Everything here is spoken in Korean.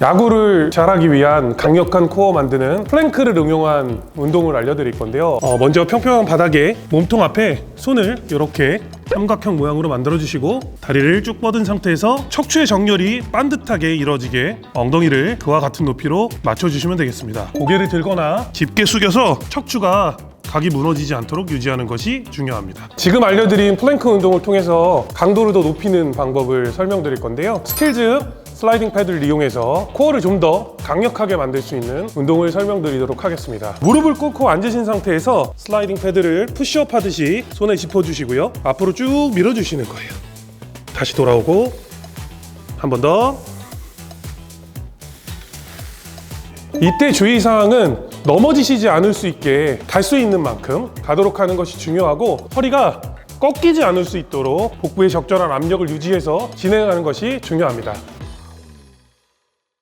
야구를 잘하기 위한 강력한 코어 만드는 플랭크를 응용한 운동을 알려드릴 건데요. 어, 먼저 평평한 바닥에 몸통 앞에 손을 이렇게 삼각형 모양으로 만들어 주시고 다리를 쭉 뻗은 상태에서 척추의 정렬이 반듯하게 이루어지게 엉덩이를 그와 같은 높이로 맞춰주시면 되겠습니다. 고개를 들거나 깊게 숙여서 척추가 각이 무너지지 않도록 유지하는 것이 중요합니다. 지금 알려드린 플랭크 운동을 통해서 강도를 더 높이는 방법을 설명드릴 건데요. 스킬즈 슬라이딩 패드를 이용해서 코어를 좀 더 강력하게 만들 수 있는 운동을 설명드리도록 하겠습니다. 무릎을 꿇고 앉으신 상태에서 슬라이딩 패드를 푸시업 하듯이 손에 짚어주시고요. 앞으로 쭉 밀어주시는 거예요. 다시 돌아오고 한 번 더. 이때 주의사항은 넘어지시지 않을 수 있게 갈 수 있는 만큼 가도록 하는 것이 중요하고 허리가 꺾이지 않을 수 있도록 복부에 적절한 압력을 유지해서 진행하는 것이 중요합니다.